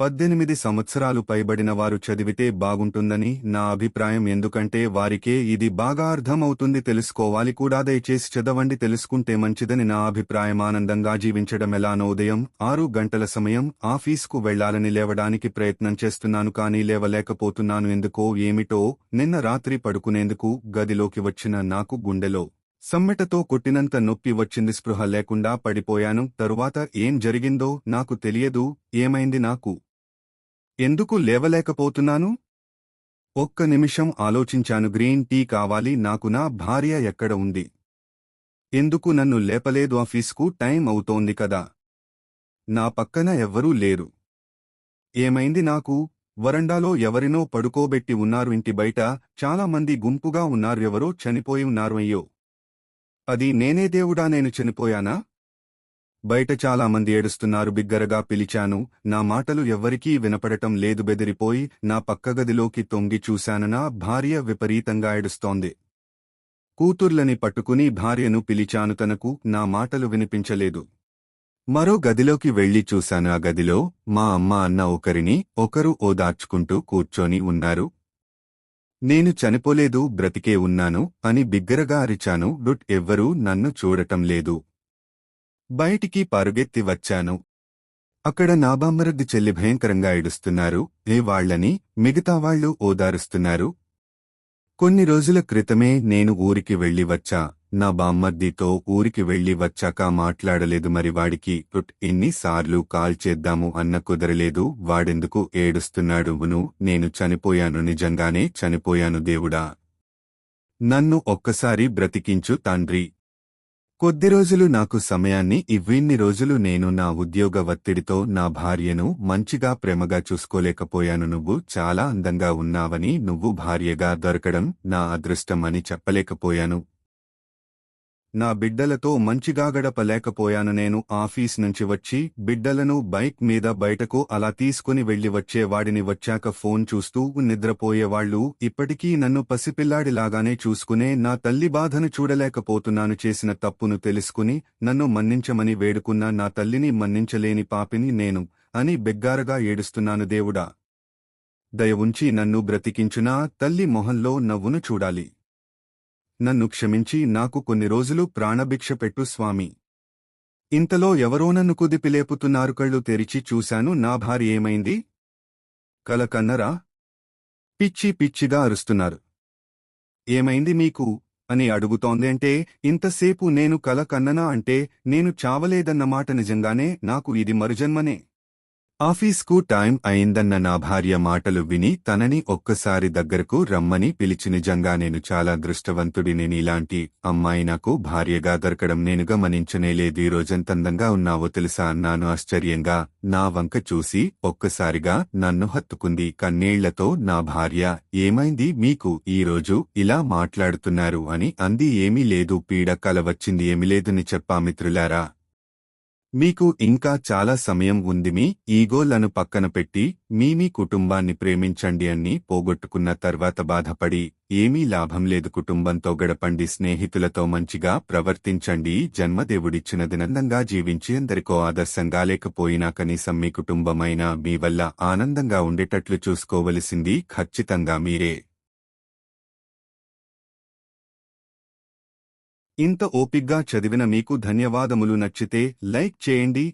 పద్దెనిమిది సంవత్సరాలు పైబడిన వారు చదివితే బాగుంటుందని నా అభిప్రాయం. ఎందుకంటే వారికే ఇది బాగా అర్థమవుతుంది. తెలుసుకోవాలి కూడా. దయచేసి చదవండి. తెలుసుకుంటే మంచిదని నా అభిప్రాయం. ఆనందంగా జీవించడం ఎలానో ఉదయం ఆరు గంటల సమయం ఆఫీస్కు వెళ్ళాలని లేవడానికి ప్రయత్నం చేస్తున్నాను కానీ లేవలేకపోతున్నాను. ఎందుకో ఏమిటో నిన్న రాత్రి పడుకునేందుకు గదిలోకి వచ్చిన నాకు గుండెలో సమ్మెటతో కొట్టినంత నొప్పి వచ్చింది. స్పృహ లేకుండా పడిపోయాను. తరువాత ఏం జరిగిందో నాకు తెలియదు. ఏమైంది నాకు? ఎందుకు లేవలేకపోతున్నాను? ఒక్క నిమిషం ఆలోచించాను. గ్రీన్ టీ కావాలి. నాకు నా భార్య ఎక్కడ ఉంది? ఎందుకు నన్ను లేపలేదు? ఆఫీస్కు టైం అవుతోంది కదా. నా పక్కన ఎవ్వరూ లేరు. ఏమైంది నాకు? వరండాలో ఎవరినో పడుకోబెట్టి ఉన్నారు. ఇంటి బయట చాలామంది గుంపుగా ఉన్నారు. ఎవరో చనిపోయి ఉన్నారు. అయ్యో! అది నేనే దేవుడా? నేను చనిపోయానా? బయట చాలా మంది ఏడుస్తున్నారు బిగ్గరగా పిలిచాను. నా మాటలు ఎవ్వరికీ వినపడటం లేదు బెదిరిపోయి నా పక్క గదిలోకి తొంగి చూశాననా భార్య విపరీతంగా ఏడుస్తోంది. కూతుర్లని పట్టుకుని భార్యను పిలిచాను తనకు నా మాటలు వినిపించలేదు. మరో గదిలోకి వెళ్ళి చూశాను. ఆ గదిలో మా అమ్మ అన్న ఒకరిని ఒకరు ఓదార్చుకుంటూ కూర్చొని ఉన్నారు. నేను చనిపోలేదు బ్రతికే ఉన్నాను అని బిగ్గరగా అరిచాను. డుట్ ఎవ్వరూ నన్ను చూడటం లేదు. బయటికి పరుగెత్తి వచ్చాను. అక్కడ నా చెల్లి భయంకరంగా ఏడుస్తున్నారు ఏ వాళ్ళని మిగతావాళ్ళు ఓదారుస్తున్నారు. కొన్ని రోజుల క్రితమే నేను ఊరికి వెళ్ళి వచ్చా. నా బామ్మర్దితో ఊరికి వెళ్ళి వచ్చాక మాట్లాడలేదు మరి వాడికి. ఎన్నిసార్లు కాల్ చేద్దాము అన్న కుదరలేదు. వాడెందుకు ఏడుస్తున్నాడు నేను చనిపోయాను నిజంగానే చనిపోయాను దేవుడా. నన్ను ఒక్కసారి బ్రతికించు తండ్రి. కొద్ది రోజులు నాకు సమయాన్ని ఇవ్విన్ని రోజులు నేను నా ఉద్యోగ ఒత్తిడితో నా భార్యను మంచిగా ప్రేమగా చూసుకోలేకపోయాను. నువ్వు చాలా అందంగా ఉన్నావని నువ్వు భార్యగా దొరకడం నా అదృష్టం అని చెప్పలేకపోయాను. నా బిడ్డలతో మంచిగా గడపలేకపోయాను నేను ఆఫీస్ నుంచి వచ్చి బిడ్డలను బైక్ మీద బయటకు అలా తీసుకుని వెళ్ళి వచ్చేవాడిని వచ్చాక ఫోన్ చూస్తూ నిద్రపోయేవాళ్ళు ఇప్పటికీ నన్ను పసిపిల్లాడిలాగానే చూసుకునే నా తల్లి బాధను చూడలేకపోతున్నాను చేసిన తప్పును తెలుసుకుని నన్ను మన్నించమని వేడుకున్న నా తల్లిని మన్నించలేని పాపిని నేను అని బెగ్గారగా ఏడుస్తున్నాను దేవుడా. దయ ఉంచి నన్ను బ్రతికించునా తల్లి మొహంలో నవ్వును చూడాలి. నన్ను క్షమించి నాకు కొన్ని రోజులు ప్రాణభిక్ష పెట్టు స్వామి. ఇంతలో ఎవరో నన్ను కుదిపిలేపుతున్నారు కళ్ళు తెరిచి చూశాను నా భార్య ఏమైంది? కల కన్నరా? పిచ్చి పిచ్చిగా అరుస్తున్నారు. ఏమైంది మీకు? అని అడుగుతోందంటే ఇంతసేపు నేను కల కన్ననా అంటే నేను చావలేదన్నమాట నిజంగానే నాకు ఇది మరుజన్మనే. ఆఫీస్కు టైం అయిందన్న నా భార్య మాటలు విని తనని ఒక్కసారి దగ్గరకు రమ్మని పిలిచి నిజంగా నేను చాలా దృష్టవంతుడిని నీలాంటి అమ్మాయి నాకు భార్యగా దొరకడం నేను గమనించనేలేదు ఈ రోజంతందంగా ఉన్నావో తెలుసా? అన్నాను ఆశ్చర్యంగా నా వంక చూసి ఒక్కసారిగా నన్ను హత్తుకుంది. కన్నీళ్ళతో నా భార్య ఏమైంది? మీకు ఈ రోజు ఇలా మాట్లాడుతున్నారు అని అంది. ఏమీ లేదు పీడ కల వచ్చింది ఏమీ లేదని చెప్పా మిత్రులారా. మీకు ఇంకా చాలా సమయం ఉంది. మీ ఈగోలను పక్కన పెట్టి మీ మీ కుటుంబాన్ని ప్రేమించండి అని పోగొట్టుకున్న తర్వాత బాధపడి ఏమీ లాభం లేదు. కుటుంబంతో గడపండి. స్నేహితులతో మంచిగా ప్రవర్తించండి. జన్మదేవుడిచ్చిన దినందంగా జీవించి అందరికో ఆదర్శంగా లేకపోయినా కనీసం మీ కుటుంబమైనా మీ వల్ల ఆనందంగా ఉండేటట్లు చూసుకోవలసింది ఖచ్చితంగా మీరే. ఇంత ఓపిగ్గా చదివిన మీకు ధన్యవాదములు నచ్చితే లైక్ చేయండి